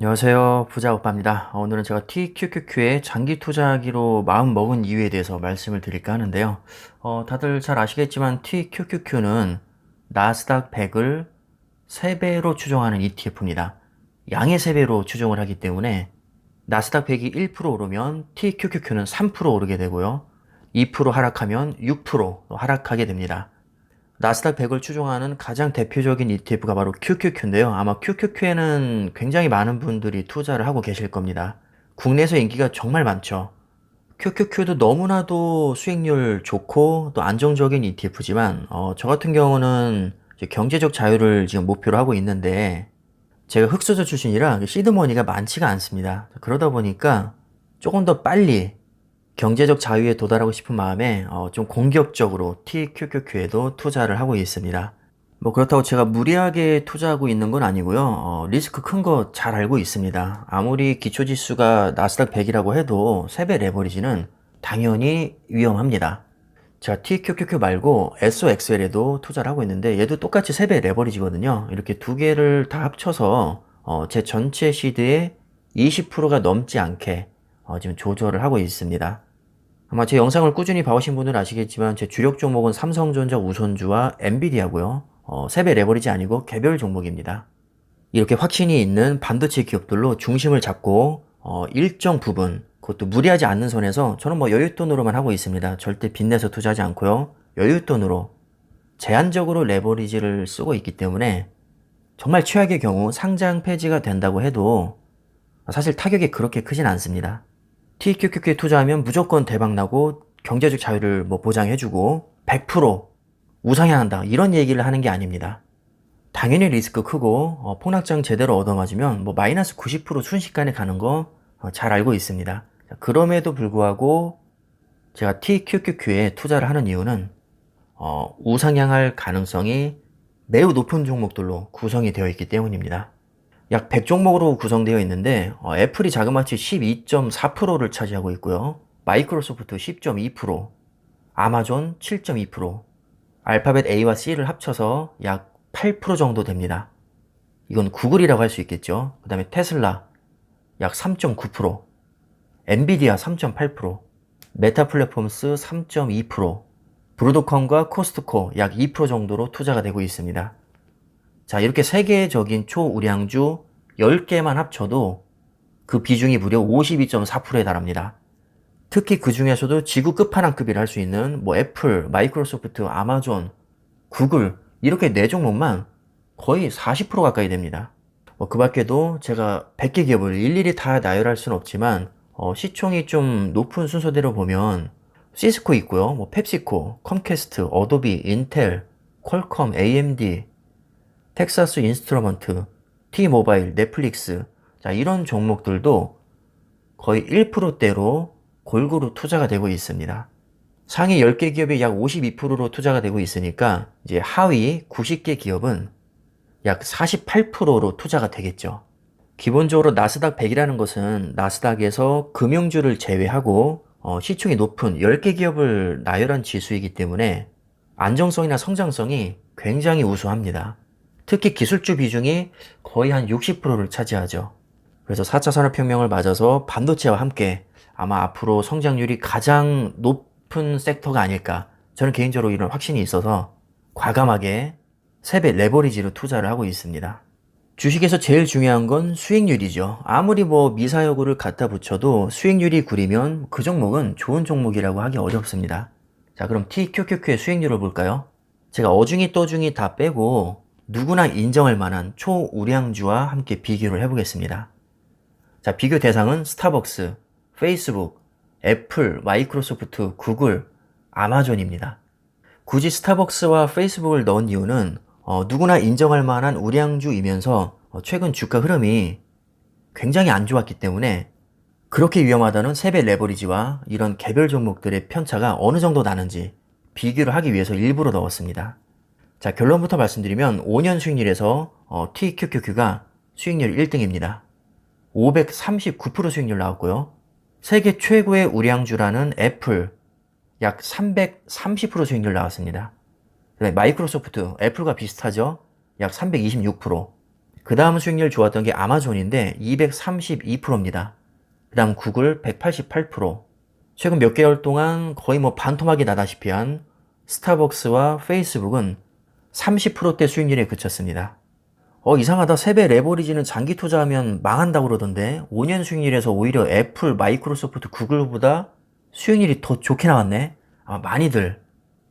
안녕하세요. 부자 오빠입니다. 어, 오늘은 제가 TQQQ의 장기 투자하기로 마음 먹은 이유에 대해서 말씀을 드릴까 하는데요. 어, 다들 잘 아시겠지만 TQQQ는 나스닥 100을 3배로 추종하는 ETF입니다. 양의 3배로 추종을 하기 때문에 나스닥 100이 1% 오르면 TQQQ는 3% 오르게 되고요. 2% 하락하면 6% 하락하게 됩니다. 나스닥 100을 추종하는 가장 대표적인 ETF가 바로 QQQ인데요. 아마 QQQ에는 굉장히 많은 분들이 투자를 하고 계실 겁니다. 국내에서 인기가 정말 많죠. QQQ도 너무나도 수익률 좋고 또 안정적인 ETF지만 어, 저 같은 경우는 경제적 자유를 지금 목표로 하고 있는데 제가 흑수저 출신이라 시드머니가 많지가 않습니다. 그러다 보니까 조금 더 빨리 경제적 자유에 도달하고 싶은 마음에 어, 좀 공격적으로 TQQQ에도 투자를 하고 있습니다. 뭐 그렇다고 제가 무리하게 투자하고 있는 건 아니고요. 어, 리스크 큰 거 잘 알고 있습니다. 아무리 기초지수가 나스닥 100이라고 해도 3배 레버리지는 당연히 위험합니다. 제가 TQQQ 말고 SOXL에도 투자를 하고 있는데 얘도 똑같이 3배 레버리지거든요. 이렇게 두 개를 다 합쳐서 어, 제 전체 시드의 20%가 넘지 않게 어, 지금 조절을 하고 있습니다. 아마 제 영상을 꾸준히 봐오신 분들은 아시겠지만 제 주력 종목은 삼성전자 우선주와 엔비디아고요. 어, 3배 레버리지 아니고 개별 종목입니다. 이렇게 확신이 있는 반도체 기업들로 중심을 잡고 어, 일정 부분 그것도 무리하지 않는 선에서 저는 뭐 여윳돈으로만 하고 있습니다. 절대 빚내서 투자하지 않고요. 여윳돈으로 제한적으로 레버리지를 쓰고 있기 때문에 정말 최악의 경우 상장 폐지가 된다고 해도 사실 타격이 그렇게 크진 않습니다. TQQQ에 투자하면 무조건 대박나고 경제적 자유를 뭐 보장해주고 100% 우상향 한다 이런 얘기를 하는 게 아닙니다. 당연히 리스크 크고 어, 폭락장 제대로 얻어맞으면 뭐 마이너스 90% 순식간에 가는 거잘 알고 있습니다. 그럼에도 불구하고 제가 TQQQ에 투자를 하는 이유는 어, 우상향할 가능성이 매우 높은 종목들로 구성이 되어 있기 때문입니다. 약 100종목으로 구성되어 있는데 어, 애플이 자그마치 12.4%를 차지하고 있고요. 마이크로소프트 10.2%, 아마존 7.2%, 알파벳 A와 C를 합쳐서 약 8% 정도 됩니다. 이건 구글이라고 할 수 있겠죠. 그 다음에 테슬라 약 3.9%, 엔비디아 3.8%, 메타 플랫폼스 3.2%, 브루드컴과 코스트코 약 2% 정도로 투자가 되고 있습니다. 자, 이렇게 세계적인 초우량주 10개만 합쳐도 그 비중이 무려 52.4%에 달합니다. 특히 그 중에서도 지구 끝판왕급이라 할 수 있는 뭐 애플, 마이크로소프트, 아마존, 구글 이렇게 네 종목만 거의 40% 가까이 됩니다. 뭐 그 밖에도 제가 100개 기업을 일일이 다 나열할 수는 없지만 어, 시총이 좀 높은 순서대로 보면 시스코 있고요. 뭐 펩시코, 컴캐스트, 어도비, 인텔, 퀄컴, AMD, 텍사스 인스트루먼트, T모바일, 넷플릭스 자 이런 종목들도 거의 1%대로 골고루 투자가 되고 있습니다. 상위 10개 기업이 약 52%로 투자가 되고 있으니까 이제 하위 90개 기업은 약 48%로 투자가 되겠죠. 기본적으로 나스닥 100이라는 것은 나스닥에서 금융주를 제외하고 어, 시총이 높은 10개 기업을 나열한 지수이기 때문에 안정성이나 성장성이 굉장히 우수합니다. 특히 기술주 비중이 거의 한 60%를 차지하죠. 그래서 4차 산업혁명을 맞아서 반도체와 함께 아마 앞으로 성장률이 가장 높은 섹터가 아닐까. 저는 개인적으로 이런 확신이 있어서 과감하게 세배 레버리지로 투자를 하고 있습니다. 주식에서 제일 중요한 건 수익률이죠. 아무리 뭐 미사여구를 갖다 붙여도 수익률이 구리면 그 종목은 좋은 종목이라고 하기 어렵습니다. 자, 그럼 TQQQ의 수익률을 볼까요? 제가 어중이 떠중이 다 빼고 누구나 인정할 만한 초우량주와 함께 비교를 해보겠습니다. 자, 비교 대상은 스타벅스, 페이스북, 애플, 마이크로소프트, 구글, 아마존입니다. 굳이 스타벅스와 페이스북을 넣은 이유는 어, 누구나 인정할 만한 우량주이면서 어, 최근 주가 흐름이 굉장히 안 좋았기 때문에 그렇게 위험하다는 세배 레버리지와 이런 개별 종목들의 편차가 어느 정도 나는지 비교를 하기 위해서 일부러 넣었습니다. 자, 결론부터 말씀드리면 5년 수익률에서 어, TQQQ가 수익률 1등입니다. 539% 수익률 나왔고요. 세계 최고의 우량주라는 애플 약 330% 수익률 나왔습니다. 마이크로소프트, 애플과 비슷하죠? 약 326%. 그 다음 수익률 좋았던 게 아마존인데 232%입니다. 그 다음 구글 188%. 최근 몇 개월 동안 거의 뭐 반토막이 나다시피 한 스타벅스와 페이스북은 30%대 수익률에 그쳤습니다. 어, 이상하다. 세배 레버리지는 장기 투자하면 망한다고 그러던데 5년 수익률에서 오히려 애플, 마이크로소프트, 구글보다 수익률이 더 좋게 나왔네? 아마 많이들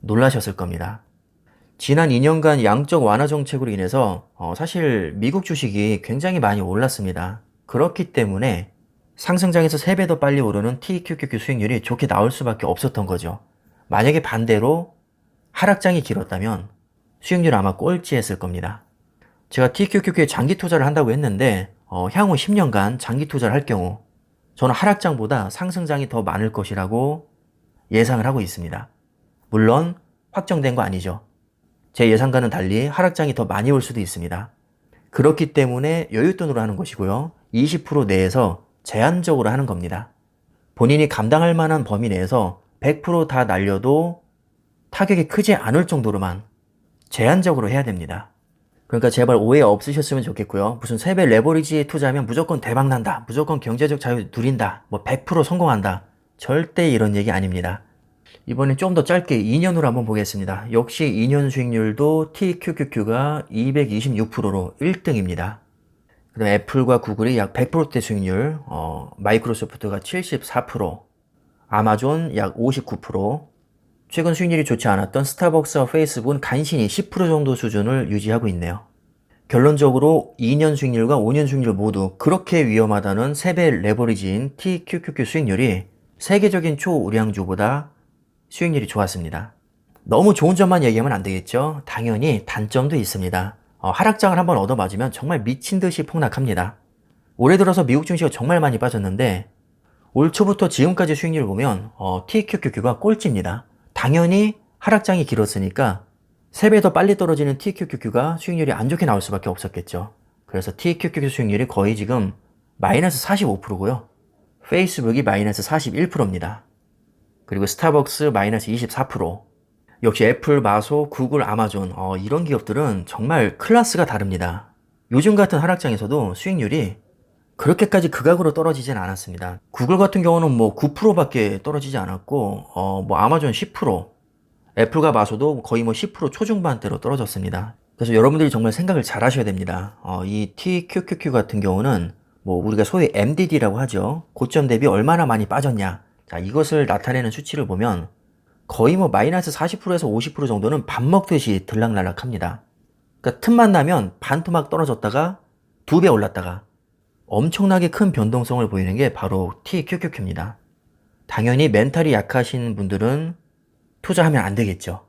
놀라셨을 겁니다. 지난 2년간 양적 완화 정책으로 인해서 어, 사실 미국 주식이 굉장히 많이 올랐습니다. 그렇기 때문에 상승장에서 3배 더 빨리 오르는 TQQQ 수익률이 좋게 나올 수밖에 없었던 거죠. 만약에 반대로 하락장이 길었다면 수익률 아마 꼴찌했을 겁니다. 제가 TQQQ에 장기 투자를 한다고 했는데 어, 향후 10년간 장기 투자를 할 경우 저는 하락장보다 상승장이 더 많을 것이라고 예상을 하고 있습니다. 물론 확정된 거 아니죠. 제 예상과는 달리 하락장이 더 많이 올 수도 있습니다. 그렇기 때문에 여윳돈으로 하는 것이고요. 20% 내에서 제한적으로 하는 겁니다. 본인이 감당할 만한 범위 내에서 100%다 날려도 타격이 크지 않을 정도로만 제한적으로 해야 됩니다. 그러니까 제발 오해 없으셨으면 좋겠고요. 무슨 세배 레버리지에 투자하면 무조건 대박 난다. 무조건 경제적 자유 누린다. 뭐 100% 성공한다. 절대 이런 얘기 아닙니다. 이번엔 좀 더 짧게 2년으로 한번 보겠습니다. 역시 2년 수익률도 TQQQ가 226%로 1등입니다. 그다음 애플과 구글이 약 100%대 수익률, 어, 마이크로소프트가 74%, 아마존 약 59%, 최근 수익률이 좋지 않았던 스타벅스와 페이스북은 간신히 10% 정도 수준을 유지하고 있네요. 결론적으로 2년 수익률과 5년 수익률 모두 그렇게 위험하다는 3배 레버리지인 TQQQ 수익률이 세계적인 초우량주보다 수익률이 좋았습니다. 너무 좋은 점만 얘기하면 안 되겠죠? 당연히 단점도 있습니다. 어, 하락장을 한번 얻어맞으면 정말 미친 듯이 폭락합니다. 올해 들어서 미국 증시가 정말 많이 빠졌는데 올 초부터 지금까지 수익률을 보면 어, TQQQ가 꼴찌입니다. 당연히 하락장이 길었으니까 3배 더 빨리 떨어지는 TQQQ가 수익률이 안 좋게 나올 수밖에 없었겠죠. 그래서 TQQQ 수익률이 거의 지금 마이너스 45%고요. 페이스북이 마이너스 41%입니다. 그리고 스타벅스 마이너스 24%. 역시 애플, 마소, 구글, 아마존 어, 이런 기업들은 정말 클래스가 다릅니다. 요즘 같은 하락장에서도 수익률이 그렇게까지 극악으로 떨어지진 않았습니다. 구글 같은 경우는 뭐 9%밖에 떨어지지 않았고 어, 뭐 아마존 10%, 애플과 마소도 거의 뭐 10% 초중반대로 떨어졌습니다. 그래서 여러분들이 정말 생각을 잘 하셔야 됩니다. 어, 이 TQQQ 같은 경우는 뭐 우리가 소위 MDD라고 하죠. 고점 대비 얼마나 많이 빠졌냐. 자, 이것을 나타내는 수치를 보면 거의 뭐 마이너스 40%에서 50% 정도는 밥 먹듯이 들락날락 합니다. 그러니까 틈만 나면 반토막 떨어졌다가 두 배 올랐다가 엄청나게 큰 변동성을 보이는 게 바로 TQQQ입니다. 당연히 멘탈이 약하신 분들은 투자하면 안 되겠죠.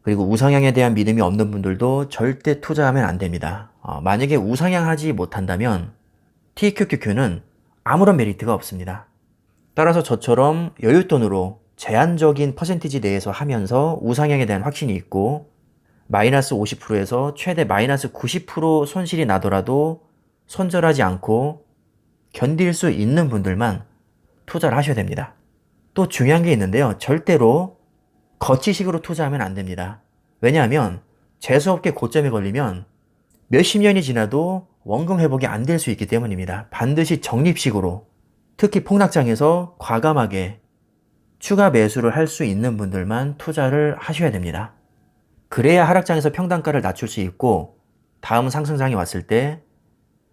그리고 우상향에 대한 믿음이 없는 분들도 절대 투자하면 안 됩니다. 어, 만약에 우상향하지 못한다면 TQQQ는 아무런 메리트가 없습니다. 따라서 저처럼 여윳돈으로 제한적인 퍼센티지 내에서 하면서 우상향에 대한 확신이 있고 마이너스 50%에서 최대 마이너스 90% 손실이 나더라도 손절하지 않고 견딜 수 있는 분들만 투자를 하셔야 됩니다. 또 중요한 게 있는데요. 절대로 거치식으로 투자하면 안 됩니다. 왜냐하면 재수없게 고점에 걸리면 몇십 년이 지나도 원금 회복이 안 될 수 있기 때문입니다. 반드시 적립식으로 특히 폭락장에서 과감하게 추가 매수를 할 수 있는 분들만 투자를 하셔야 됩니다. 그래야 하락장에서 평단가를 낮출 수 있고 다음 상승장이 왔을 때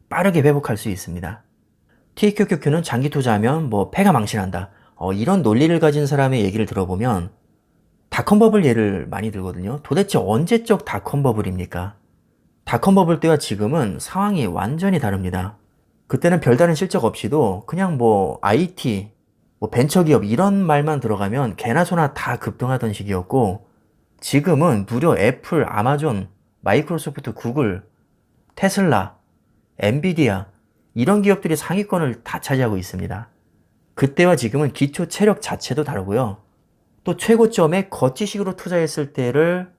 빠르게 회복할 수 있습니다. TQQQ는 장기 투자하면 뭐 패가 망신한다. 어, 이런 논리를 가진 사람의 얘기를 들어보면 닷컴버블 예를 많이 들거든요. 도대체 언제적 닷컴버블입니까? 닷컴버블 때와 지금은 상황이 완전히 다릅니다. 그때는 별다른 실적 없이도 그냥 뭐 IT, 뭐 벤처기업 이런 말만 들어가면 개나 소나 다 급등하던 시기였고 지금은 무려 애플, 아마존, 마이크로소프트, 구글, 테슬라, 엔비디아 이런 기업들이 상위권을 다 차지하고 있습니다. 그때와 지금은 기초 체력 자체도 다르고요. 또 최고점에 거치식으로 투자했을 때를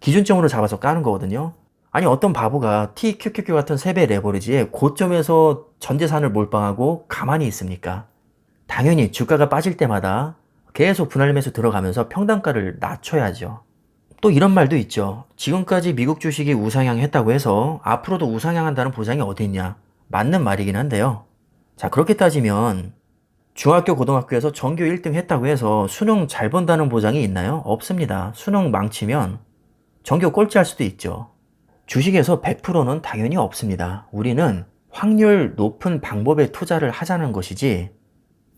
기준점으로 잡아서 까는 거거든요. 아니 어떤 바보가 TQQQ 같은 세배 레버리지에 고점에서 전 재산을 몰빵하고 가만히 있습니까? 당연히 주가가 빠질 때마다 계속 분할 매수 들어가면서 평단가를 낮춰야죠. 또 이런 말도 있죠. 지금까지 미국 주식이 우상향했다고 해서 앞으로도 우상향한다는 보장이 어디 있냐. 맞는 말이긴 한데요. 자, 그렇게 따지면 중학교, 고등학교에서 전교 1등 했다고 해서 수능 잘 본다는 보장이 있나요? 없습니다. 수능 망치면 전교 꼴찌할 수도 있죠. 주식에서 100%는 당연히 없습니다. 우리는 확률 높은 방법에 투자를 하자는 것이지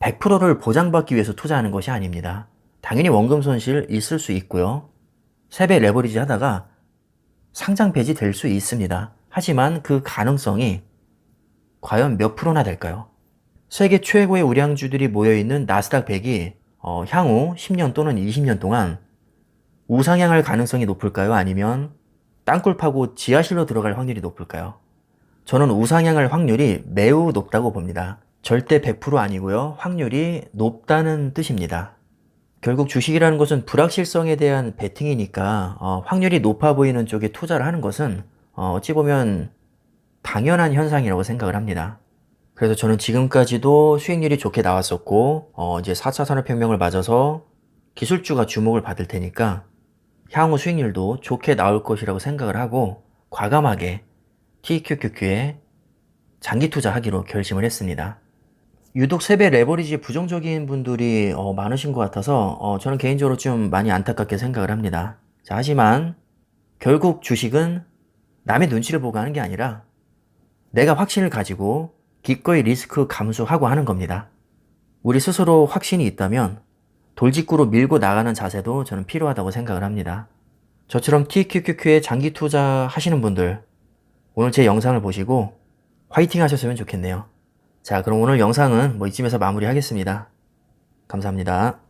100%를 보장받기 위해서 투자하는 것이 아닙니다. 당연히 원금 손실 있을 수 있고요. 세배 레버리지 하다가 상장 폐지 될 수 있습니다. 하지만 그 가능성이 과연 몇 프로나 될까요? 세계 최고의 우량주들이 모여있는 나스닥 100이 어, 향후 10년 또는 20년 동안 우상향할 가능성이 높을까요? 아니면 땅굴 파고 지하실로 들어갈 확률이 높을까요? 저는 우상향할 확률이 매우 높다고 봅니다. 절대 100% 아니고요. 확률이 높다는 뜻입니다. 결국 주식이라는 것은 불확실성에 대한 베팅이니까 어, 확률이 높아 보이는 쪽에 투자를 하는 것은 어, 어찌 보면 당연한 현상이라고 생각을 합니다. 그래서 저는 지금까지도 수익률이 좋게 나왔었고 어, 이제 4차 산업혁명을 맞아서 기술주가 주목을 받을 테니까 향후 수익률도 좋게 나올 것이라고 생각을 하고 과감하게 TQQQ에 장기 투자하기로 결심을 했습니다. 유독 세배 레버리지 부정적인 분들이 어, 많으신 것 같아서 어, 저는 개인적으로 좀 많이 안타깝게 생각을 합니다. 자, 하지만 결국 주식은 남의 눈치를 보고 하는 게 아니라 내가 확신을 가지고 기꺼이 리스크 감수하고 하는 겁니다. 우리 스스로 확신이 있다면 돌직구로 밀고 나가는 자세도 저는 필요하다고 생각을 합니다. 저처럼 TQQQ에 장기 투자 하시는 분들 오늘 제 영상을 보시고 화이팅 하셨으면 좋겠네요. 자, 그럼 오늘 영상은 뭐 이쯤에서 마무리하겠습니다. 감사합니다.